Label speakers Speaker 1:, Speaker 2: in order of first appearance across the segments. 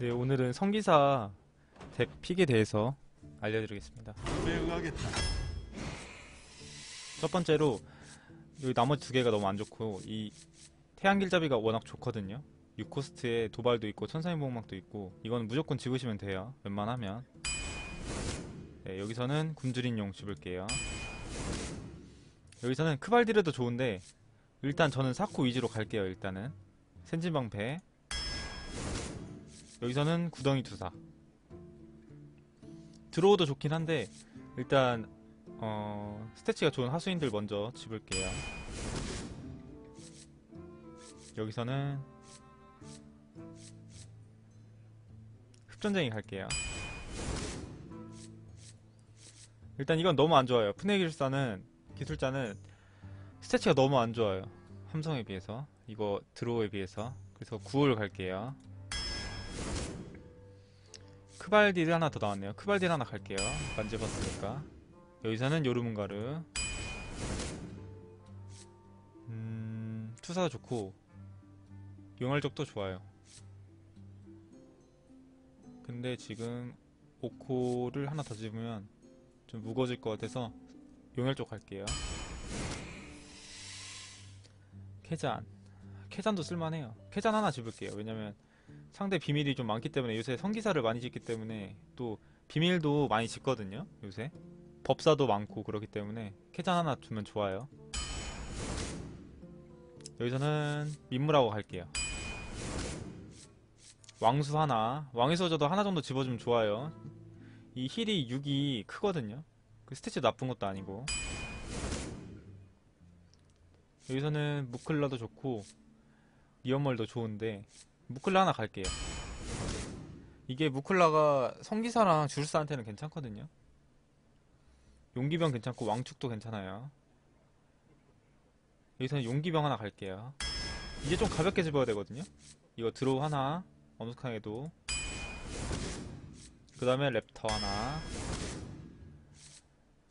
Speaker 1: 네, 오늘은 성기사 덱 픽에 대해서 알려드리겠습니다.
Speaker 2: 매응하겠다.
Speaker 1: 첫 번째로 여기 나머지 두 개가 너무 안 좋고 이 태양길잡이가 워낙 좋거든요. 6코스트에 도발도 있고 천사인 보호막도 있고 이건 무조건 집으시면 돼요. 웬만하면. 네, 여기서는 굶주린용 집을게요. 여기서는 크발디르도 좋은데 일단 저는 사코 위주로 갈게요. 일단은 센진방패 여기서는 구덩이 투사 드로우도 좋긴 한데 일단 어, 스태치가 좋은 하수인들 먼저 집을게요. 여기서는 흡전쟁이 갈게요. 일단 이건 너무 안 좋아요. 푸네기술사는 기술자는 스태치가 너무 안 좋아요. 함성에 비해서 이거 드로우에 비해서 그래서 9을 갈게요. 크발딜 하나 더 나왔네요. 크발딜 하나 갈게요. 만져봤으니까. 여기서는 요르문가르. 음... 투사도 좋고. 용활적도 좋아요. 근데 지금 오코를 하나 더 집으면 좀 무거워질 것 같아서 용혈 쪽 갈게요. 캐잔. 캐잔도 쓸만해요. 캐잔 하나 집을게요. 왜냐면 상대 비밀이 좀 많기 때문에 요새 성기사를 많이 짓기 때문에 또 비밀도 많이 짓거든요 요새 법사도 많고 그렇기 때문에 캐잔 하나 주면 좋아요. 여기서는 민무라고 갈게요. 왕수 하나. 왕의 소저도 하나 정도 집어주면 좋아요. 이 힐이 6이 크거든요. 그 스태치 나쁜 것도 아니고. 여기서는 무클라도 좋고 리어멀도 좋은데 무클라 하나 갈게요. 이게 무클라가 성기사랑 주술사한테는 괜찮거든요. 용기병 괜찮고 왕축도 괜찮아요. 여기서는 용기병 하나 갈게요. 이제 좀 가볍게 집어야 되거든요. 이거 드로우 하나, 엄숙하게도. 그 다음에 랩터 하나.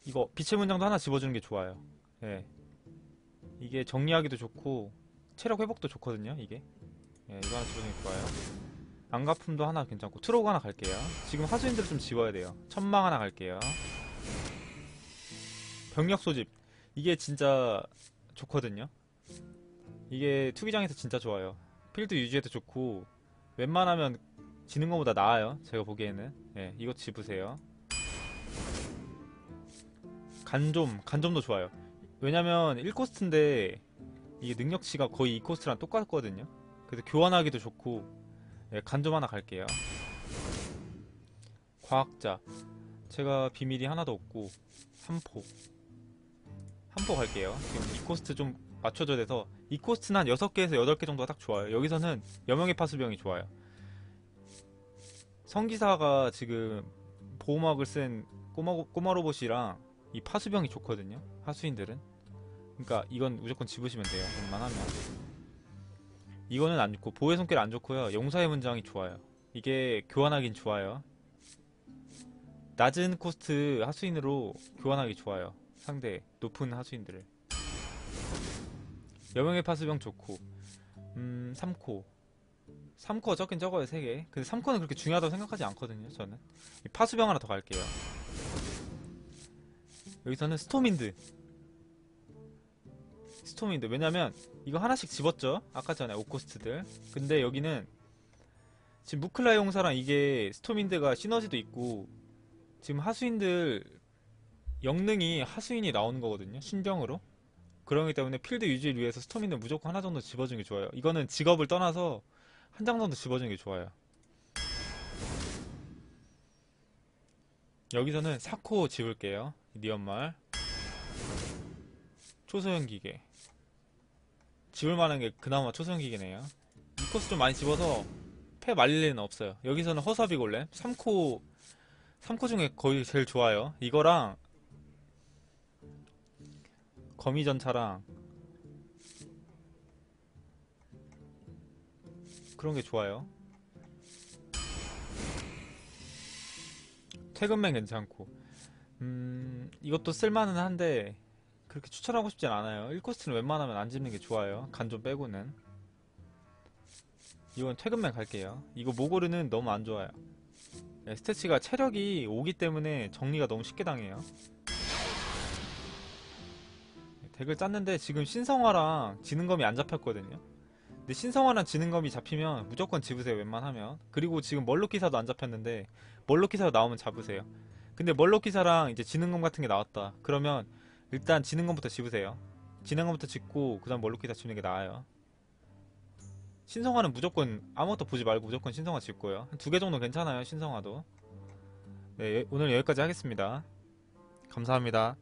Speaker 1: 이거 빛의 문장도 하나 집어주는 게 좋아요. 예. 이게 정리하기도 좋고 체력 회복도 좋거든요. 이게. 예, 이거 하나 게 좋아요. 안가품도 하나 괜찮고 트로우 하나 갈게요. 지금 하수인들 을 좀 집어야 돼요. 천망 하나 갈게요. 병력 소집 이게 진짜 좋거든요 이게 투기장에서 진짜 좋아요 필드 유지에도 좋고 웬만하면 지는 것보다 나아요 제가 보기에는 예, 이거 집으세요 간좀 간좀도 좋아요 왜냐면 1코스트인데 이게 능력치가 거의 2코스트랑 똑같거든요 그래서 교환하기도 좋고 예, 간좀 하나 갈게요 과학자 제가 비밀이 하나도 없고 3포 한포 갈게요. 지금 2코스트 좀 맞춰줘야 돼서 2코스트는 한 6개에서 8개 정도가 딱 좋아요. 여기서는 여명의 파수병이 좋아요. 성기사가 지금 보호막을 쓴 꼬마, 꼬마 로봇이랑 이 파수병이 좋거든요. 하수인들은. 그러니까 이건 무조건 집으시면 돼요. 웬만하면. 이거는 안 좋고 보호의 손길 안 좋고요. 용사의 문장이 좋아요. 이게 교환하긴 좋아요. 낮은 코스트 하수인으로 교환하기 좋아요. 상대 높은 하수인들을 여명의 파수병 좋고 음 3코 3코 적긴 적어요 3개 근데 3코는 그렇게 중요하다고 생각하지 않거든요 저는 파수병 하나 더 갈게요 여기서는 스톰인드 스톰인드 왜냐면 이거 하나씩 집었죠 아까 전에 오코스트들 근데 여기는 지금 무클라 용사랑 이게 스톰인드가 시너지도 있고 지금 하수인들 영능이 하수인이 나오는 거거든요. 신경으로. 그러기 때문에 필드 유지를 위해서 스톰인은 무조건 하나 정도 집어주는 게 좋아요. 이거는 직업을 떠나서 한 장 정도 집어주는 게 좋아요. 여기서는 사코 집을게요. 니언말. 초소형 기계. 집을 만한 게 그나마 초소형 기계네요. 이 코스 좀 많이 집어서 패 말릴 일은 없어요. 여기서는 허사비 골렘. 3코 3코 중에 거의 제일 좋아요. 이거랑 거미전차랑 그런 게 좋아요. 퇴근맨 괜찮고 음 이것도 쓸만은 한데 그렇게 추천하고 싶진 않아요. 1코스트는 웬만하면 안 집는 게 좋아요. 간 좀 빼고는 이건 퇴근맨 갈게요. 이거 모고르는 너무 안 좋아요. 네, 스태치가 체력이 5기 때문에 정리가 너무 쉽게 당해요. 네, 덱을 짰는데 지금 신성화랑 지능검이 안 잡혔거든요. 근데 신성화랑 지능검이 잡히면 무조건 집으세요 웬만하면. 그리고 지금 멀로기사도 안 잡혔는데 멀로기사 나오면 잡으세요. 근데 멀로기사랑 이제 지능검 같은 게 나왔다. 그러면 일단 지능검부터 집으세요. 지능검부터 짓고 그 다음 멀로기사 집는 게 나아요. 신성화는 무조건 아무것도 보지 말고 무조건 신성화. 한두개 정도 괜찮아요, 신성화도. 네, 오늘 여기까지 하겠습니다. 감사합니다.